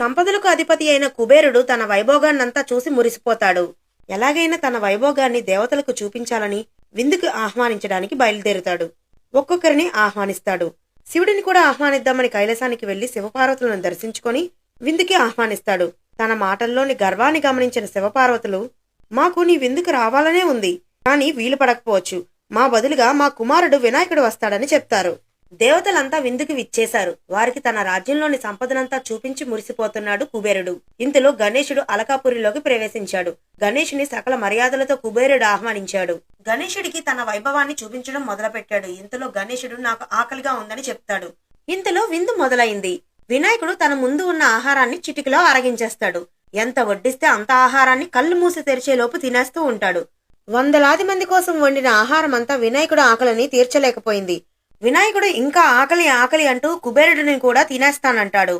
సంపదలకు అధిపతి అయిన కుబేరుడు తన వైభోగాన్నంతా చూసి మురిసిపోతాడు. ఎలాగైనా తన వైభోగాన్ని దేవతలకు చూపించాలని విందుకు ఆహ్వానించడానికి బయలుదేరుతాడు. ఒక్కొక్కరిని ఆహ్వానిస్తాడు. శివుడిని కూడా ఆహ్వానిద్దామని కైలాసానికి వెళ్ళి శివపార్వతులను దర్శించుకొని విందుకి ఆహ్వానిస్తాడు. తన మాటల్లోని గర్వాన్ని గమనించిన శివపార్వతులు మాకు నీ విందుకు రావాలనే ఉంది కానీ వీలు పడకపోవచ్చు. మా బదులుగా మా కుమారుడు వినాయకుడు వస్తాడని చెప్తారు. దేవతలంతా విందుకు విచ్చేశారు. వారికి తన రాజ్యంలోని సంపదనంతా చూపించి మురిసిపోతున్నాడు కుబేరుడు. ఇంతలో గణేశుడు అలకాపురిలోకి ప్రవేశించాడు. గణేశుని సకల మర్యాదలతో కుబేరుడు ఆహ్వానించాడు. గణేశుడికి తన వైభవాన్ని చూపించడం మొదలుపెట్టాడు. ఇంతలో గణేశుడు నాకు ఆకలిగా ఉందని చెప్తాడు. ఇంతలో విందు మొదలైంది. వినాయకుడు తన ముందు ఉన్న ఆహారాన్ని చిటికలో అరగించేస్తాడు ఎంత వడ్డిస్తే అంత ఆహారాన్ని కళ్ళు మూసి తెరిచేలోపు తినేస్తూ ఉంటాడు. వందలాది మంది కోసం వండిన ఆహారం అంతా వినాయకుడు ఆకలిని తీర్చలేకపోయింది. వినాయకుడు ఇంకా ఆకలి ఆకలి అంటూ కుబేరుడిని కూడా తినేస్తానంటాడు.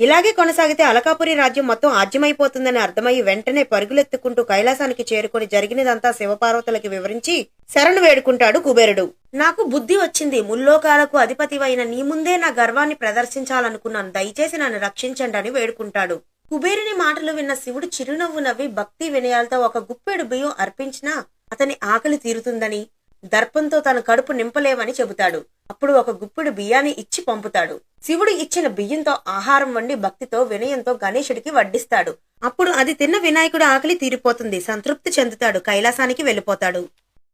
ఇలాగే కొనసాగితే అలకాపురి రాజ్యం మొత్తం ఆజ్యమైపోతుందని అర్థమయ్యి వెంటనే పరుగులెత్తుకుంటూ కైలాసానికి చేరుకొని జరిగినదంతా శివపార్వతులకి వివరించి శరణు వేడుకుంటాడు కుబేరుడు. నాకు బుద్ధి వచ్చింది ముల్లోకాలకు అధిపతివైన నీ ముందే నా గర్వాన్ని ప్రదర్శించాలనుకున్నాను. దయచేసి నన్ను రక్షించండి అని వేడుకుంటాడు. కుబేరుని మాటలు విన్న శివుడు చిరునవ్వు నవ్వి భక్తి వినయాలతో ఒక గుప్పెడు బియ్యం అర్పించినా అతని ఆకలి తీరుతుందని దర్పంతో తన కడుపు నింపలేవని చెబుతాడు. అప్పుడు ఒక గుప్పెడు బియ్యాన్ని ఇచ్చి పంపుతాడు. శివుడు ఇచ్చిన బియ్యంతో ఆహారం వండి భక్తితో వినయంతో గణేశుడికి వడ్డిస్తాడు. అప్పుడు అది తిన్న వినాయకుడు ఆకలి తీరిపోతుంది. సంతృప్తి చెందుతాడు. కైలాసానికి వెళ్ళిపోతాడు.